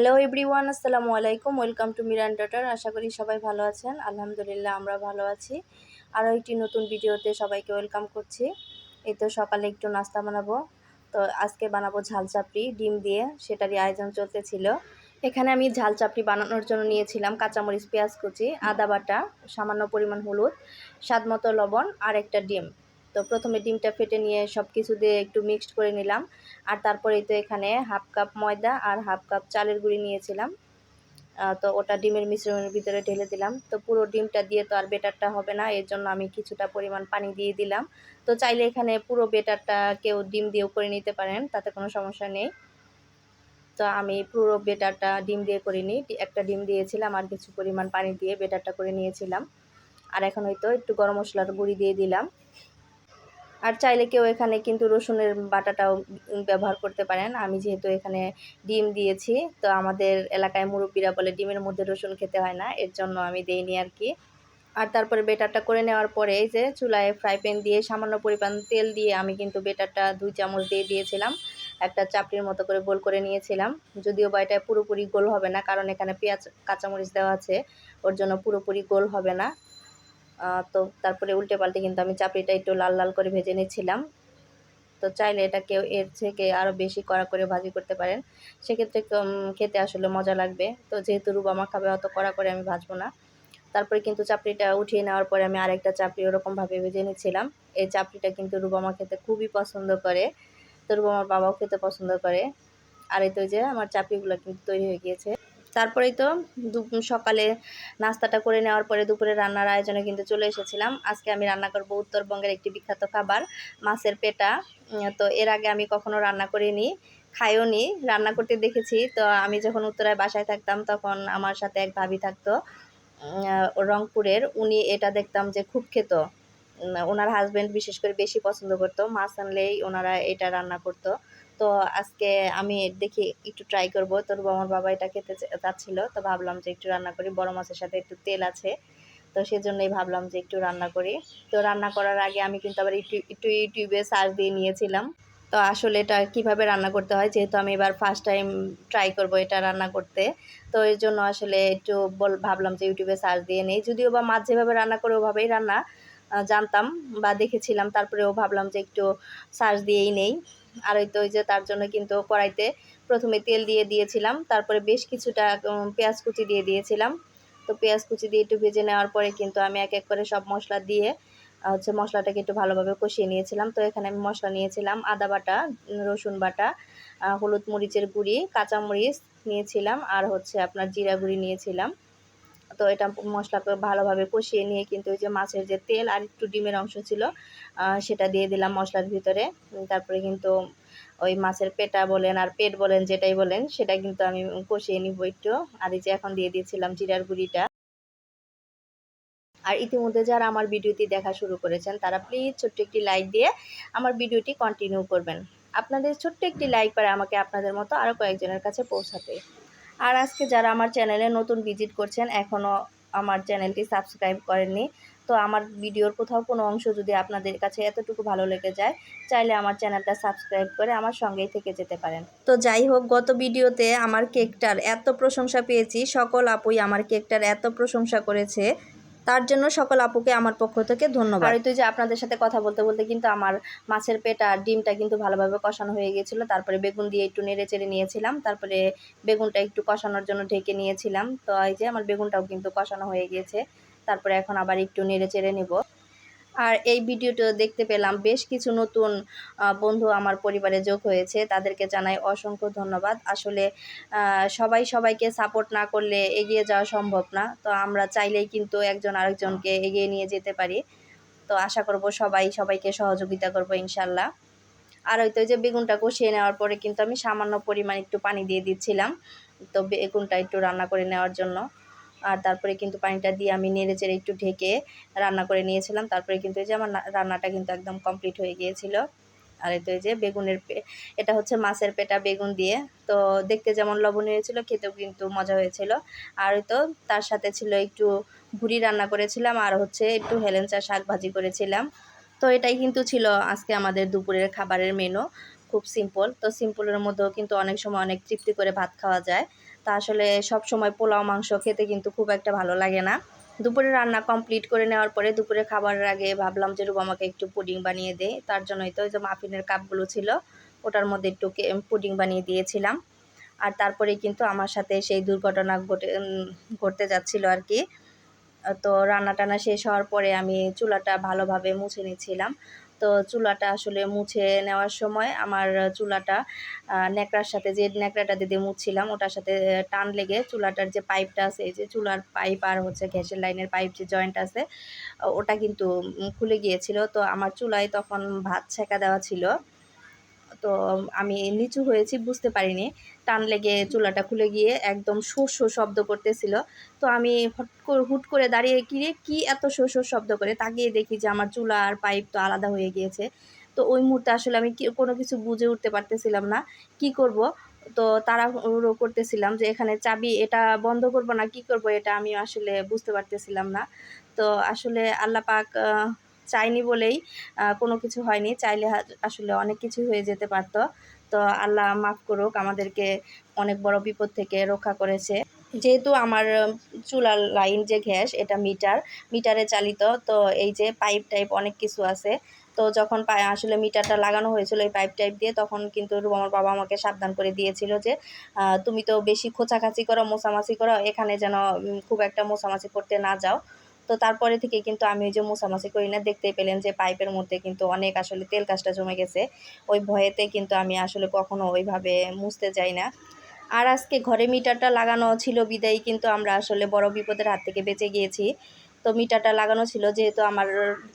Hello everyone আসসালামু আলাইকুম। Welcome to Miran daughter আশা করি সবাই ভালো আছেন। আলহামদুলিল্লাহ, আমরা ভালো আছি। আরও একটি নতুন ভিডিওতে সবাইকে ওয়েলকাম করছি। এই তো সকালে একটু নাস্তা বানাবো। তো আজকে বানাবো ঝাল চাপড়ি, ডিম দিয়ে। সেটারই আয়োজন চলতেছিল। এখানে আমি ঝাল চাপড়ি বানানোর জন্য নিয়েছিলাম কাঁচামরিচ, পেঁয়াজ কুচি, আদা বাটা, সামান্য পরিমাণ হলুদ স্বাদ মতো লবণ আর একটা ডিম। তো প্রথমে ডিমটা ফেটে নিয়ে সব কিছু দিয়ে একটু মিক্সড করে নিলাম। আর তারপরেই তো এখানে হাফ কাপ ময়দা আর হাফ কাপ চালের গুঁড়ি নিয়েছিলাম। তো ওটা ডিমের মিশ্রণের ভিতরে ঢেলে দিলাম। তো পুরো ডিমটা দিয়ে তো আর বেটারটা হবে না এর জন্য আমি কিছুটা পরিমাণ পানি দিয়ে দিলাম। তো চাইলে এখানে পুরো বেটারটা কেউ ডিম দিয়েও করে নিতে পারেন, তাতে কোনো সমস্যা নেই। তো আমি পুরো বেটারটা ডিম দিয়ে করিনি একটা ডিম দিয়েছিলাম আর কিছু পরিমাণ পানি দিয়ে বেটারটা করে নিয়েছিলাম। আর এখন হয়তো একটু গরম মশলার গুঁড়ি দিয়ে দিলাম। আর চাইলে কেউ এখানে কিন্তু রসুনের বাটাটাও ব্যবহার করতে পারেন। আমি যেহেতু এখানে ডিম দিয়েছি, তো আমাদের এলাকায় মুরব্বীরা বলে ডিমের মধ্যে রসুন খেতে হয় না, এর জন্য আমি দেইনি আর কি আর তারপরে বেটারটা করে নেওয়ার পরে এই যে চুলায় ফ্রাই প্যান দিয়ে সামান্য পরিমাণ তেল দিয়ে আমি কিন্তু বেটারটা দুই চামচ দিয়ে দিয়েছিলাম। একটা চাপড়ির মতো করে গোল করে নিয়েছিলাম। যদিও বা এটা পুরোপুরি গোল হবে না, কারণ এখানে পেঁয়াজ, কাঁচামরিচ দেওয়া আছে, ওর জন্য পুরোপুরি গোল হবে না। তো তারপরে উল্টে পাল্টে কিন্তু আমি চাপড়িটা একটু লাল লাল করে ভেজে নিচ্ছিলাম তো চাইলে এটা কেউ এর থেকে আরও বেশি কড়া করে ভাজি করতে পারেন। সেক্ষেত্রে খেতে আসলে মজা লাগবে। তো যেহেতু রুবামা খাবে, অত কড়া করে আমি ভাজবো না। তারপরে কিন্তু চাপড়িটা উঠিয়ে নেওয়ার পরে আমি আরেকটা চাপড়ি ওরকমভাবে ভেজে নিচ্ছিলাম এই চাপড়িটা কিন্তু রুবামা খেতে খুবই পছন্দ করে। তো রুবামার বাবাও খেতে পছন্দ করে। আর এই তো যে আমার চাপড়িগুলো কিন্তু তৈরি হয়ে গিয়েছে। তারপরেই তো সকালে নাস্তাটা করে নেওয়ার পরে দুপুরে রান্নার আয়োজনে কিন্তু চলে এসেছিলাম। আজকে আমি রান্না করব উত্তরবঙ্গের একটি বিখ্যাত খাবার, মাছের পেটা। তো এর আগে আমি কখনো রান্না করিনি খাইও নি রান্না করতে দেখেছি। তো আমি যখন উত্তরায় বাসায় থাকতাম তখন আমার সাথে এক ভাবি থাকতো রংপুরের। উনি এটা দেখতাম যে খুব খেত। ওনার হাজব্যান্ড বিশেষ করে বেশি পছন্দ করতো। মাছ আনলেই ওনারা এটা রান্না করতো। তো আজকে আমি দেখি একটু ট্রাই করব। তোর আমার বাবা এটা খেতে চাচ্ছিল, তো ভাবলাম যে একটু রান্না করি। বড় মাছের সাথে একটু তেল আছে, তো সেজন্যই ভাবলাম যে একটু রান্না করি। তো রান্না করার আগে আমি কিন্তু আবার একটু একটু ইউটিউবে সার্চ দিয়ে নিয়েছিলাম। তো আসলে এটা কীভাবে রান্না করতে হয়, যেহেতু আমি এবার ফার্স্ট টাইম ট্রাই করব এটা রান্না করতে। তো এর জন্য আসলে একটু বল, ভাবলাম যে ইউটিউবে সার্চ দিয়ে নেই। যদিও বা মাছ যেভাবে রান্না করে ওভাবেই রান্না জানতাম বা দেখেছিলাম। তারপরেও ভাবলাম যে একটু সার্চ দিয়েই নেই। আর ওই তো, ওই যে তার জন্য কিন্তু কড়াইতে প্রথমে তেল দিয়ে দিয়েছিলাম, তারপরে বেশ কিছুটা পেঁয়াজ কুচি দিয়ে দিয়েছিলাম। তো পেঁয়াজ কুচি দিয়ে একটু ভেজে নেওয়ার পরে কিন্তু আমি এক এক করে সব মশলা দিয়ে হচ্ছে মশলাটাকে একটু ভালোভাবে কষিয়ে নিয়েছিলাম। তো এখানে আমি মশলা নিয়েছিলাম, আদা বাটা, রসুন বাটা হলুদ মরিচের গুঁড়ি, কাঁচামরিচ নিয়েছিলাম, আর হচ্ছে আপনার জিরা গুঁড়ি নিয়েছিলাম। তো এটা মশলাকে ভালোভাবে কষিয়ে নিয়ে কিন্তু ওই যে মাছের যে তেল আর একটু ডিমের অংশ ছিল সেটা দিয়ে দিলাম মশলার ভিতরে। তারপরে কিন্তু ওই মাছের পেটা বলেন আর পেট বলেন, যেটাই বলেন, সেটা কিন্তু আমি কষিয়ে নিব একটু। আর এই যে এখন দিয়ে দিয়েছিলাম জিরার গুঁড়িটা। আর ইতিমধ্যে যারা আমার ভিডিওটি দেখা শুরু করেছেন, তারা প্লিজ ছোট্ট একটি লাইক দিয়ে আমার ভিডিওটি কন্টিনিউ করবেন। আপনাদের ছোট্ট একটি লাইক পারে আমাকে আপনাদের মতো আরও কয়েকজনের কাছে পৌঁছাতে। আর আজকে যারা আমার চ্যানেলে নতুন ভিজিট করছেন এখনও আমার চ্যানেলটি সাবস্ক্রাইব করেননি, তো আমার ভিডিওর কোথাও কোনো অংশ যদি আপনাদের কাছে এতটুকু ভালো লেগে যায়, চাইলে আমার চ্যানেলটা সাবস্ক্রাইব করে আমার সঙ্গেই থেকে যেতে পারেন। তো যাই হোক, গত ভিডিওতে আমার কেকটার এত প্রশংসা পেয়েছি, সকল আপুই আমার কেকটার এত প্রশংসা করেছে। তার জন্য সকল আপুকে আমার পক্ষ থেকে ধন্যবাদ। আর তুই যে আপনাদের সাথে কথা বলতে বলতে কিন্তু আমার মাছের পেটা ডিমটা কিন্তু ভালোভাবে কষানো হয়ে গিয়েছিল তারপরে বেগুন দিয়ে একটু নেড়ে চেড়ে নিয়েছিলাম। তারপরে বেগুনটা একটু কষানোর জন্য ঢেকে নিয়েছিলাম। তো এই যে আমার বেগুনটাও কিন্তু কষানো হয়ে গিয়েছে তারপরে এখন আবার একটু নেড়ে চেড়ে নেব। আর এই ভিডিওটা দেখতে পেলাম বেশ কিছু নতুন বন্ধু আমার পরিবারে যোগ হয়েছে। তাদেরকে জানাই অসংখ্য ধন্যবাদ। আসলে সবাই সবাইকে সাপোর্ট না করলে এগিয়ে যাওয়া সম্ভব না। তো আমরা চাইলেই কিন্তু একজন আরেকজনকে এগিয়ে নিয়ে যেতে পারি। তো আশা করব সবাই সবাইকে সহযোগিতা করব ইনশাল্লাহ। আর ওই তো যে বেগুনটা কষিয়ে নেওয়ার পরে কিন্তু আমি সামান্য পরিমাণ একটু পানি দিয়ে দিচ্ছিলাম। তো বেগুনটা একটু রান্না করে নেওয়ার জন্য। আর তারপরে কিন্তু পানিটা দিয়ে আমি নেড়ে চেড়ে একটু ঢেকে রান্না করে নিয়েছিলাম। তারপরে কিন্তু এই যে আমার রান্নাটা কিন্তু একদম কমপ্লিট হয়ে গিয়েছিল। আর এই তো এই যে বেগুনের পে এটা হচ্ছে মাছের পেটা বেগুন দিয়ে। তো দেখতে যেমন লবণ ছিল, খেতেও কিন্তু মজা হয়েছিল। আর তো তার সাথে ছিল একটু ভুড়ি রান্না করেছিলাম আর হচ্ছে একটু হেলেঞ্চা শাক ভাজি করেছিলাম। তো এটাই কিন্তু ছিল আজকে আমাদের দুপুরের খাবারের মেনু খুব সিম্পল তো সিম্পলের মধ্যেও কিন্তু অনেক সময় অনেক তৃপ্তি করে ভাত খাওয়া যায়। তা আসলে সব সময় পোলাও, মাংস খেতে কিন্তু খুব একটা ভালো লাগে না। দুপুরে রান্না কমপ্লিট করে নেওয়ার পরে দুপুরে খাবারের আগে ভাবলাম যে রুবা আমাকে একটু পুডিং বানিয়ে দেয় তার জন্যই তো ওই যে মাফিনের কাপগুলো ছিল, ওটার মধ্যে একটু পুডিং বানিয়ে দিয়েছিলাম। আর তারপরে কিন্তু আমার সাথে সেই দুর্ঘটনা ঘটে ঘটতে যাচ্ছিল আর কি। তো রান্না টান্না শেষ হওয়ার পরে আমি চুলাটা ভালোভাবে মুছে নিচ্ছিলাম। তো চুলাটা আসলে মুছে নেওয়ার সময় আমার চুলাটা ন্যাকড়ার সাথে যে ন্যাকড়াটা দিয়ে মুছছিলাম ওটার সাথে টান লেগে চুলাটার যে পাইপটা আছে, এই যে চুলার পাইপ আর হচ্ছে গ্যাসের লাইনের পাইপ যে জয়েন্ট আছে ওটা কিন্তু খুলে গিয়েছিল। তো আমার চুলায় তখন ভাত ছেঁকা দেওয়া ছিল। তো আমি নিচু হয়েছি, বুঝতে পারিনি। টান লেগে চুলাটা খুলে গিয়ে একদম শো শো শব্দ করতেছিল। তো আমি হট করে, হুট করে দাঁড়িয়ে কিরে, কি এত শো শো শব্দ করে? তাকিয়ে দেখি যে আমার চুলা আর পাইপ তো আলাদা হয়ে গিয়েছে। তো ওই মুহূর্তে আসলে আমি কোনো কিছু বুঝে উঠতে পারতেছিলাম না। কি করব? তো তাড়াহুড়ো করতেছিলাম যে এখানে চাবি, এটা বন্ধ করব না, কি করব? এটা আমি আসলে বুঝতে পারতেছিলাম না। তো আসলে আল্লাহ পাক চাইনি বলেই কোনো কিছু হয়নি। চাইলে আসলে অনেক কিছু হয়ে যেতে পারত। তো আল্লাহ মাফ করুক, আমাদেরকে অনেক বড় বিপদ থেকে রক্ষা করেছে। যেহেতু আমার চুলার লাইন যে গ্যাস, এটা মিটার, মিটারে চালিত। তো এই যে পাইপ টাইপ অনেক কিছু আছে। তো যখন আসলে মিটারটা লাগানো হয়েছিল এই পাইপ টাইপ দিয়ে, তখন কিন্তু আমার বাবা আমাকে সাবধান করে দিয়েছিল যে তুমি তো বেশি খোঁচাখাচি করো, মোছামাছি করো, এখানে যেন খুব একটা মোছামাছি করতে না যাও। তো তারপরে থেকে কিন্তু আমি ওই যে মোছামাছি করি না, দেখতেই পেলেন যে পাইপের মধ্যে কিন্তু অনেক আসলে তেল কাজটা জমে গেছে। ওই ভয়েতে কিন্তু আমি আসলে কখনো ওইভাবে মুছতে যাই না। আর আজকে ঘরে মিটারটা লাগানো ছিল, বিদায়ী কিন্তু আমরা আসলে বড় বিপদের হাত থেকে বেঁচে গিয়েছি। তো মিটারটা লাগানো ছিল যেহেতু আমার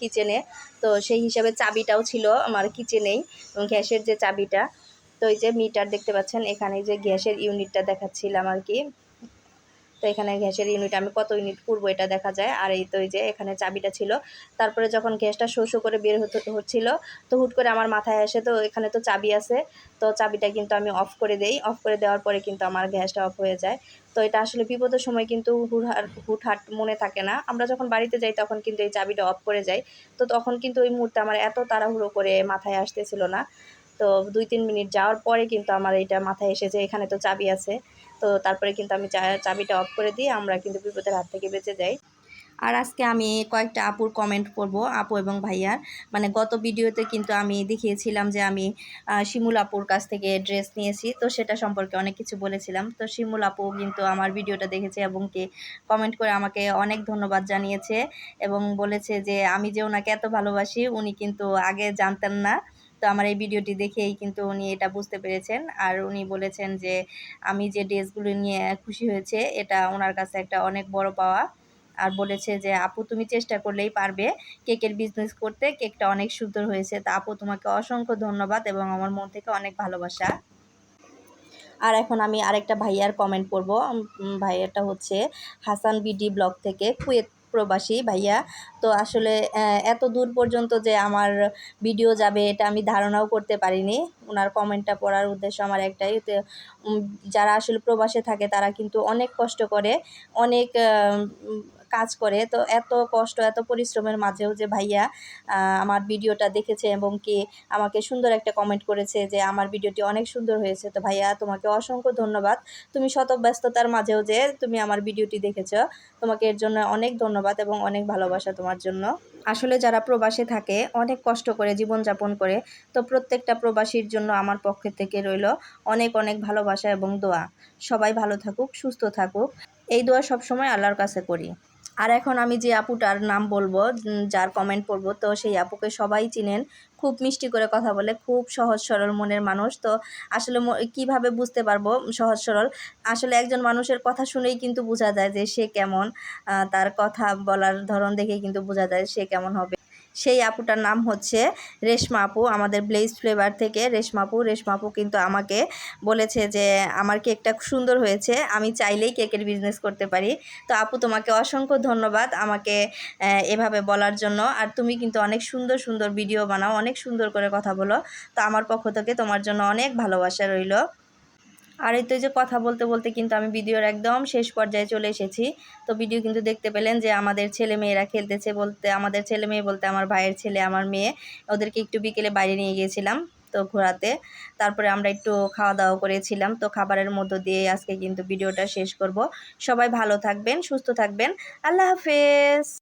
কিচেনে, তো সেই হিসাবে চাবিটাও ছিল আমার কিচেনেই, এবং গ্যাসের যে চাবিটা, তো এই যে মিটার দেখতে পাচ্ছেন, এখানে যে গ্যাসের ইউনিটটা দেখাচ্ছিলাম আর কি। তো এখানে গ্যাসের ইউনিট আমি কত ইউনিট করব এটা দেখা যায়। আর এই তো এই যে এখানে চাবিটা ছিল। তারপরে যখন গ্যাসটা শো শো করে বের হতে হচ্ছিল, তো হুট করে আমার মাথায় আসে, তো এখানে তো চাবি আছে। তো চাবিটা কিন্তু আমি অফ করে দেই। অফ করে দেওয়ার পরে কিন্তু আমার গ্যাসটা অফ হয়ে যায়। তো এটা আসলে বিপদের সময় কিন্তু হুটহাট হুটহাট মনে থাকে না। আমরা যখন বাড়িতে যাই, তখন কিন্তু এই চাবিটা অফ করে যাই। তো তখন কিন্তু ওই মুহূর্তে আমার এত তাড়াহুড়ো করে মাথায় আসতেছিল না। তো দুই, তিন মিনিট যাওয়ার পরে কিন্তু আমার এইটা মাথায় এসেছে এখানে তো চাবি আছে। তো তারপরে কিন্তু আমি চাবিটা অফ করে দিই আমরা কিন্তু বিপদের হাত থেকে বেঁচে যাই। আর আজকে আমি কয়েকটা আপুর কমেন্ট করব, আপু এবং ভাইয়ার। মানে গত ভিডিওতে কিন্তু আমি দেখিয়েছিলাম যে আমি শিমুল আপুর কাছ থেকে ড্রেস নিয়েছি, তো সেটা সম্পর্কে অনেক কিছু বলেছিলাম। তো শিমুল আপু কিন্তু আমার ভিডিওটা দেখেছে এবং কি কমেন্ট করে আমাকে অনেক ধন্যবাদ জানিয়েছে এবং বলেছে যে, আমি যে ওনাকে এত ভালোবাসি, উনি কিন্তু আগে জানতেন না। তো আমার এই ভিডিওটি দেখেই কিন্তু উনি এটা বুঝতে পেরেছেন। আর উনি বলেছেন যে, আমি যে ড্রেসগুলো নিয়ে খুশি হয়েছে, এটা ওনার কাছে একটা অনেক বড় পাওয়া। আর বলেছে যে, আপু, তুমি চেষ্টা করলেই পারবে। কেকের বিজনেস করতে কেকটা অনেক সুন্দর হয়েছে। তা আপু, তোমাকে অসংখ্য ধন্যবাদ এবং আমার মন থেকে অনেক ভালোবাসা। আর এখন আমি আরেকটা ভাইয়ার কমেন্ট করব ভাইয়াটা হচ্ছে হাসান বিডি ব্লগ থেকে কুয়েত প্রবাসী ভাইয়া। তো আসলে এত দূর পর্যন্ত যে আমার ভিডিও যাবে, এটা আমি ধারণাও করতে পারিনি। ওনার কমেন্টটা পড়ার উদ্দেশ্য আমার একটাই। যারা আসলে প্রবাসে থাকে তারা কিন্তু অনেক কষ্ট করে, অনেক কাজ করে। তো এত কষ্ট, এত পরিশ্রমের মাঝেও যে ভাইয়া আমার ভিডিওটা দেখেছে এবং কি আমাকে সুন্দর একটা কমেন্ট করেছে যে আমার ভিডিওটি অনেক সুন্দর হয়েছে। তো ভাইয়া, তোমাকে অসংখ্য ধন্যবাদ। তুমি শত ব্যস্ততার মাঝেও যে তুমি আমার ভিডিওটি দেখেছ, তোমাকে এর জন্য অনেক ধন্যবাদ এবং অনেক ভালোবাসা তোমার জন্য। আসলে যারা প্রবাসে থাকে, অনেক কষ্ট করে জীবনযাপন করে, তো প্রত্যেকটা প্রবাসীর জন্য আমার পক্ষ থেকে রইল অনেক অনেক ভালোবাসা এবং দোয়া। সবাই ভালো থাকুক, সুস্থ থাকুক। এই দোয়া সবসময় আল্লাহর কাছে করি। আর এখন আমি যে আপুটার নাম বলব যার কমেন্ট পড়ব, তো সেই আপুকে সবাই চিনেন। খুব মিষ্টি করে কথা বলে, খুব সহজ সরল মনের মানুষ। তো আসলে কীভাবে বুঝতে পারব? সহজ সরল। আসলে একজন মানুষের কথা শুনেই কিন্তু বোঝা যায় যে সে কেমন তার কথা বলার ধরন দেখে কিন্তু বোঝা যায় সে কেমন হবে। সেই আপুটার নাম হচ্ছে রেশমা আপু, আমাদের ব্লেজ ফ্লেভার থেকে রেশমা আপু। রেশমা আপু কিন্তু আমাকে বলেছে যে, আমার কেকটা সুন্দর হয়েছে, আমি চাইলেই কেকের বিজনেস করতে পারি। তো আপু, তোমাকে অসংখ্য ধন্যবাদ আমাকে এভাবে বলার জন্য। আর তুমি কিন্তু অনেক সুন্দর সুন্দর ভিডিও বানাও, অনেক সুন্দর করে কথা বলো। তো আমার পক্ষ থেকে তোমার জন্য অনেক ভালোবাসা রইল। আর এই তো যে কথা বলতে বলতে কিন্তু আমি ভিডিওর একদম শেষ পর্যায়ে চলে এসেছি। তো ভিডিও কিন্তু দেখতে পেলেন যে আমাদের ছেলে মেয়েরা খেলতেছে বলতে, আমাদের ছেলে মেয়ে বলতে আমার ভাইয়ের ছেলে, আমার মেয়ে। ওদেরকে একটু বিকেলে বাইরে নিয়ে গিয়েছিলাম তো ঘোরাতে। তারপরে আমরা একটু খাওয়া দাওয়া করেছিলাম। তো খাবারের মধ্য দিয়ে আজকে কিন্তু ভিডিওটা শেষ করব। সবাই ভালো থাকবেন, সুস্থ থাকবেন। আল্লাহ হাফেজ।